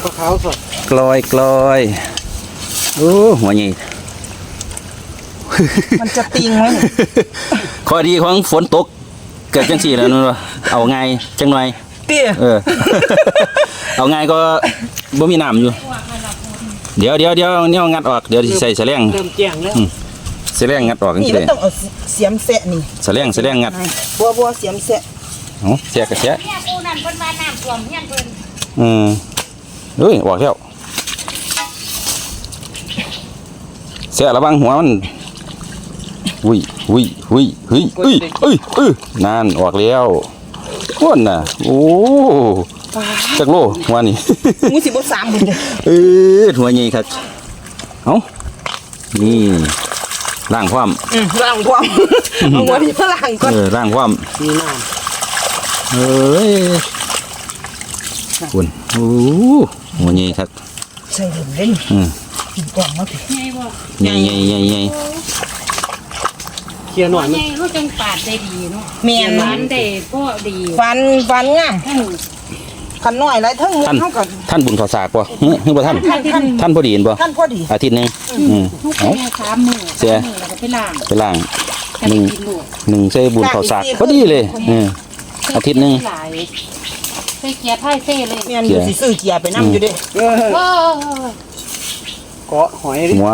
ข้าวขาวสดกลอยกลอยโอ้หัวใหญ่มันจะติงไหมเนี่ยข้อดีของฝนตก เกิดจังสี่แล้วนู่นวะเอาไงายจังหน่อยเตี้ยเออ เอาไงายก็บ่มีน้ำอยู่ เดี๋ยวเดี๋ยวเดี๋ยวเนี่ยงัดออกเดี๋ยวสิใส่แสลงเริ่มแจ้งแล้วแสลงงัดออกจังนี่ซี่มันต้องเอาเสียมแสะนี่แสลงแสลงงัดบัวบัวเสียมแสะเอาเสียกระเสียเนี่ยปูนั่นเพิ่นว่าน้ำท่วมเฮียนเพิ่นอืม เอ้ยออกแล้วเสียระวังหัวมันอุ้ยอุ้ยอุ้ยเฮ้ยเอ้ยเอ้ยเอ้ยนั่นออกแล้วอ้วนน่ะ โอ้จักโลหัวนี่งูสิบสามบุญเลยเออหัวใหญ่ครับเอานี่ล่างความอืมล่างความเอาหัวที่พลังก่อนเออล่างความมีน้เอ้ยคุณโอ้ หัวใหญ่ครับใส่เล่นเล่นอืมกินกล่องมาสิไงบ่ใหญ่ใหญ่ใหญ่ใหญ่ำเคลียร์หน่อยไงมันรู้จังปาดได้ดีเนาะเมียนหวานได้ก็ดีฟันฟันงามอืมขันน้อยไรทั้งหมดท่านเท่ากันท่านบุญขอสากป่ะเฮ้ยเฮ้ยบ่ท่าน ท่านท่านท่านพอดีเห็นป่ะท่านพอดีอาทิตย์หนึงอืมทุกเอาแม่สามมือเสีย สามมือแล้วก็ไปล้างไปล่างจะหได้นึ่ง กินลูกหนึ่งใส่บุญขอสากพอดีเลยเอออาทิตย์หนึ่งหลาย ใส่เกียร์ไพ่เซ่เลยเมียนอยู่สิซื้อเกียร์ไปนั่อยู่เด้เออโอ้เกาะหอยดิหัว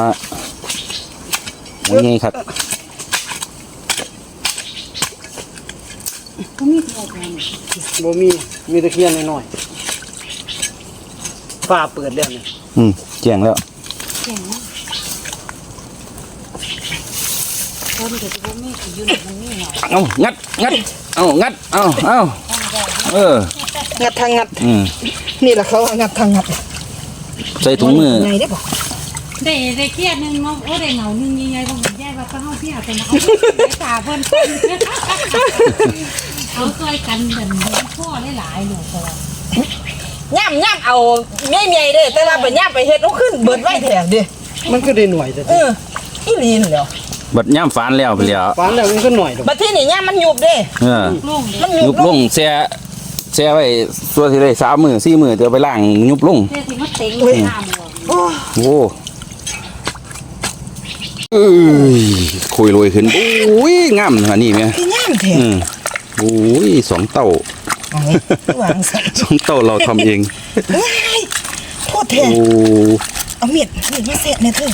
หัวใหญ่ครับก็มีเท่ากันบ่มีมีตะเคียนหน่อยๆฝ้าเปิดแล้วเนี่ยอืมแจ้งแล้วเก่งนะคนก็จะบ่มีสิอยู่ในมันมีหน่อยเอางัดงัดเอางัดเอาเอา เออ งัดทางงัด อืมนี่แหละเขาว่างัดทางงัดใส่ถุงมือ ไงได้บอกได้ได้เครียดหนึงเนาะโอ้ได้เหงาหนึงยังไงบ่เห็นยายว่าต้องเฮาเที่ยวแต่มาเอาไปตาเพิ่นเอาซอยกันแบบนี้พ่อหลายๆลูกก็ว่าย่ำย่ำเอาเมียเมียเด้แต่ว่าไปย่ำไปเฮ็ดเอาขึ้นเบิดไว้แถวเด้มันก็ได้หน่วยแต่เอออีลีนแล้ว บัดย่ามฟานแล้วไปแล้วฟ้านแล้วมันก็หน่อยดอกบัดที่นี่ย่ำมันหยุบเด้ เออลุงเด้มันหยุยุบบลงแช่แช่ไว้ตัวที่ได้สามมือสี่มือเดี๋ยวไปล้างยุบลงเจ้สิมาเต็งเลยน้ำบ่โอ้โอ้เอ้ยคุยโรยขึ้นโอ้ยงามนะนี่แม่ที่ย่ำแถวอืมโอ้ยสองเต้า เอาวางใส่สองเต้าเราทำเองเฮ้ยโทษแทโอ้นเอาเมียดเมียดมาเสะเนี่ยเธอ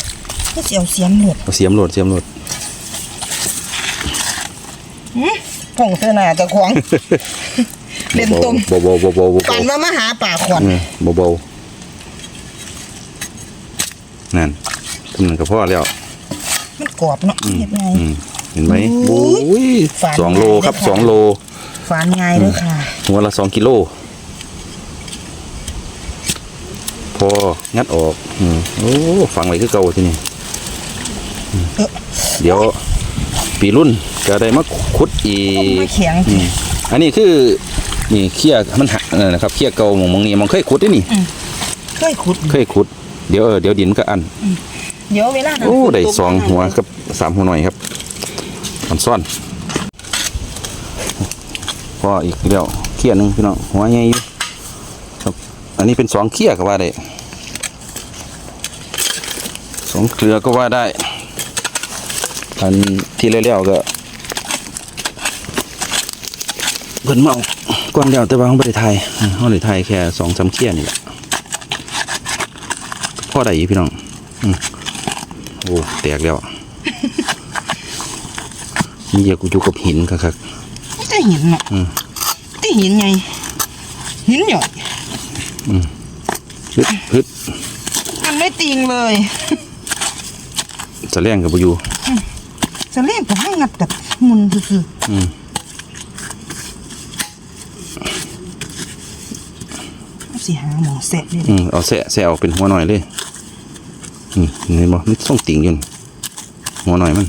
เพื่อสิเอาเสียมหนวดเอาเสียมโหลดเสียมโหลด ผงเธอหน่าจะควงเล่นตมเบาๆเบาๆเบาๆเบาๆปันว่ามาหาป่าขวัญเออเบาๆนั่นทำนั่นก็พอแล้วมันกรอบเนาะเห็นไงอืมเห็นไหมโอ้โอ้ยยฝานสองโลครับได้ค่ะสองโลฟานง่ายเลยค่ะหัวละสองกิโลพองัดออก อืมโอ้ ฟังไว้คือเก่าที่นี่อืมเดี๋ยว ปีรุ่นก็ได้มาขุดอีกไม่แข็งอืมอันนี้คือนี่เขี้ยมันหักเออนะครับเขี้ยเก่าหมองมองนี้มันเคยขุดด้วยนี่เคยขุดเคยขุดเดี๋ยวเออเดี๋ยวดินมันก็อันเดี๋ยวเวลานั้นโอ้ฝนได้ตกสองหัวกับสามหัวหน่อยครับมันซ่อนพออีกแล้วเขี้ยหนึ่งพี่น้องหัวใหญ่อยู่ครับ อันนี้เป็นสองเขี้ยก็ว่าได้สองเครือก็ว่าได้ อันที่เลี้ยวๆก็เพิ่นเมาก่อนเดียวแต่ว่าเขาไม่ได้ไทยเขาได้ไทยแค่สองสามเขี้ยนี่แหละพ่อได้อยู่พี่น้องโอ้แตกแล้วนี่อยากอยู่กับหินครับได้หินเนาะอืมได้หินไงหินหย่อยฮึดฮึดมันไม่ติงเลยจะแรงกับอยู่ จะเล่นกับให้งัดกับมุนคืออืมๆสิหาหมองเสร็จเลยอืมเอาแสะแสะออกเป็นหัวหน่อยเลยอืมเห็นบ่มันส่งติ่งอยู่นี่หัวหน่อยมัน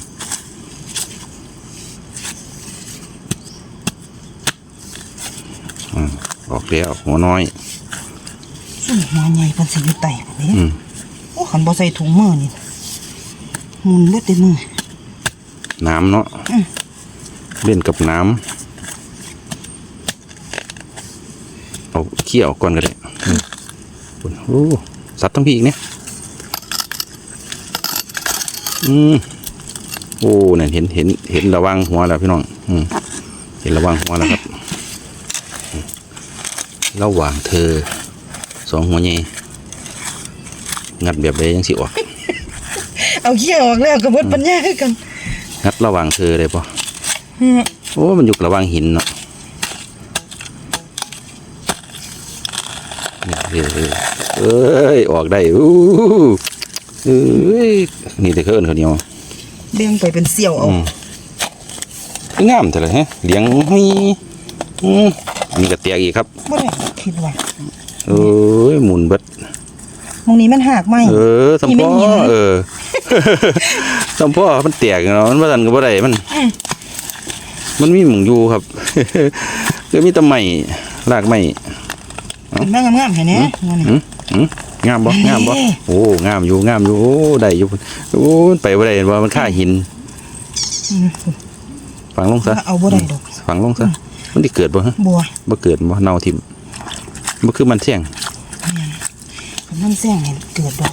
อืมออกแล้วหัวน้อยซึ่งหัวใหญ่เป็นสิอยู่ไตแบบนี้อืมโอ้ขันบ่ใส่ถุงมือนี่มุนเลือดเต็มมือ น้ำเนาะอืมเล่นกับน้ำเอาเขี้ยวก่อนก็ได้อืมคุณโอ้สัตว์ทั้งพี่อีกเนี่ยอืมโอ้เนี่ยเห็นเห็นเห็นระวังหัวแล้วพี่น้องอืมเห็นระวังหัวแล้วครับอืมระหว่างเธอสองหัวใหญ่งัดแบบใดยังสิออก เอาเขี้ยออกแล้วก็เบิดปัญญาคือกัน งัดระหว่างเธอเลยปะโอ้มันอยู่ระหว่างหินเนาะนี่เอ้ยเอ้ยออกได้อู้เอ้ยนี่แต่เขาเอินเขาวเหนียวเลี้ยงไปเป็นเสี่ยวเอาอืมงามแต่เลยฮะเลี้ยงให้อืมอันนี้ก็เตียกอีกครับบ่ได้คิดว่าเอ้ยหมุนเบิดมองนี้มันหักไหมเออสัมนี่ไม่พ่อเห็นเออ สัมพ่อมันเตียกเนาะมันบ่ทันก็บ่ได้มัน มันมีหมุงอยู่ครับก็มีแตะไม้รากไม้เป็นแม่งามๆแค่นี้ว่านี่หืมหืมงามบ่งามบ่เอ้ยโอ้งามอยู่งามอยู่โอ้ได้อยู่โอ้มันไปบ่ได้ว่ามันค่าหินอืมฝังลงซะเอาบ่ได้ดอกฝังลงซะมันสิเกิดบ่ฮะบัวบ่เกิดบ่เน่าทิ่มบ่คือมันเสี่ยงน้ำแซงเนี่ยเกิดดอ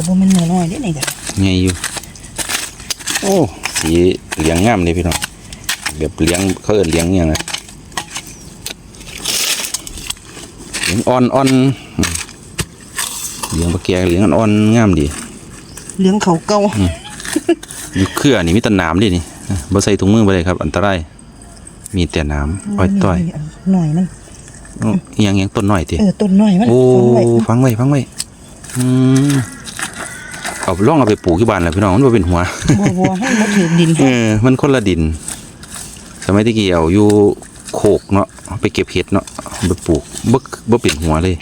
กมันก็บ่แม่นน้อยๆเด้นี่ก็ไงอยู่ โอ้สีเหลียงงามเลยพี่น้องแบบเหลียงเขาเอิ้นเหลียงอหย่างไรเหลียงอ่อนอ่อนอืมเหลียงปลาแกเหลียงอ่อนๆงามดีเลี้ยงเขาเก่าอยู่เครือนี่มีแต่หนามดินี่บ่ใส่ถุงมือบ่ได้ครับ อันตรายมีแต่หนามอ้อยต้อยหน่อยมันโอ้อิหยังอิหยังต้นน้อยติเออต้นน้อยมันโอ้ฝังไว้ฟังไว้ฟังไว้อืม เอาล่องเอาไปปลูกที่บ้านแหล้วพี่น้องมันบ่เป็นหัวบัวบัวให้มันถือดินเออมันคนละดิน สมัยที่กี้เอาอยู่โคกเนาะเอาไปเก็บเห็ดเนาะเอาไปปลูกบ่บ่เป็นหัวเลย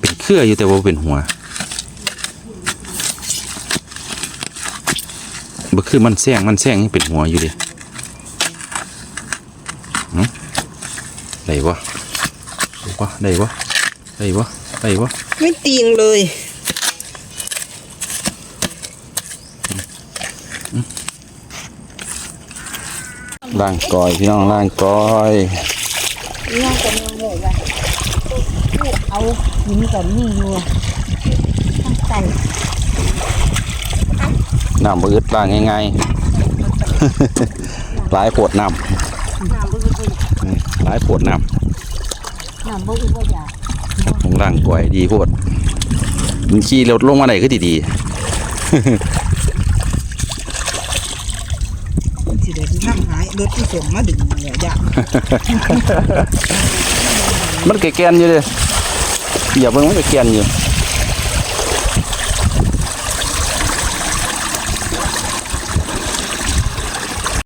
เป็นเครืออยู่แต่ว่าบ่เป็นหัวบ่คือมันแซงมันแซงยังเป็นหัวอยู่ดิหึได้บ่ได้บ่ได้บ่ได้บ่ได้บ่ไม่ตีงเลย ล่างกอยพี่น้องล่างกอยย่างกันยังโง่ว่ะเอาหินกับนี่อยู่ตั้งใจน้ำบ่อึดล่างง่ายๆ หลายโพดน้ำอืมหลายโพดน้ำน้ำบ่อึดบ่อยากลงล่างกอยดีโพดมันขี่รถลงมาไหนก็ดีดีางหายรถที่ส่งมาดึงเนี่ยยากมันแกแกนอยู่เลยอย่าเพิ่งมันแกแกนอยู่